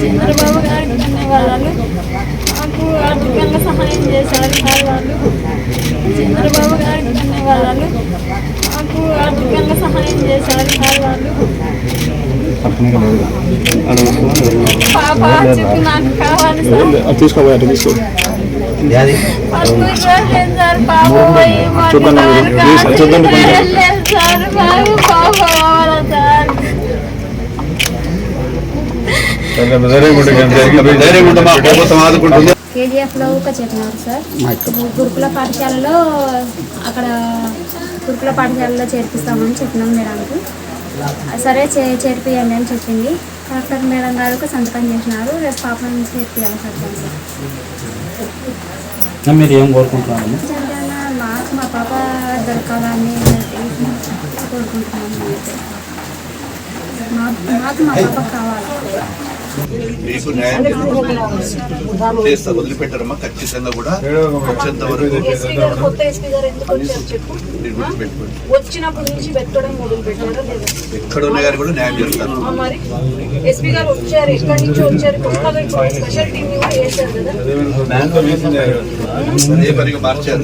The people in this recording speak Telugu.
చంద్రబాబు గారికి ధన్యవాదాలు మాకు ఆర్థికంగా సహాయం చేశారు వాళ్ళు చంద్రబాబు గారికి ధన్యవాదాలు మాకు ఆర్థికంగా సహాయం చేశారు సార్ వాళ్ళు పాప చెప్పి నాకు కావాలి అటు తీసుకో ఫస్ట్ చూడలేదు సార్ పాప పోయి చూద్దాం, ప్లీజ్, చూద్దాం కొంచెం. వెళ్ళలేదు సార్ మాకు పాప కావాలా సార్ కేజీఎఫ్లో ఒక చెప్పినారు సార్. గురుకుల పాఠశాలలో అక్కడ గురుకుల పాఠశాలలో చేర్పిస్తామని చెప్పినాం మేడంకి. సరే చే చేర్పియండి అని చెప్పింది. కలెక్టర్ మేడం గారు సంతకం చేసినారు. రేపు పాపని చేర్పియాలి సార్. మీరు ఏం కోరుకుంటున్నారమ్మా జనరల్గా మాకు మా పాప దొరకాలని కోరుకుంటున్నాను మాకు మా పాప కావాలి. మీకు న్యాయం చేస్తా వదిలిపెట్టారమ్మా. ఖచ్చితంగా కూడా వచ్చేంత వరకు వచ్చినప్పటి నుంచి ఎక్కడ ఉన్న గారు కూడా న్యాయం చేస్తారు. ఆ మరి ఎస్పీ గారు వచ్చారు ఎక్కడి నుంచి వచ్చారు? కొత్తగా ఇప్పుడు స్పెషల్ టీమ్ కూడా వేశారు కదా. అదే పనిగా మార్చారు.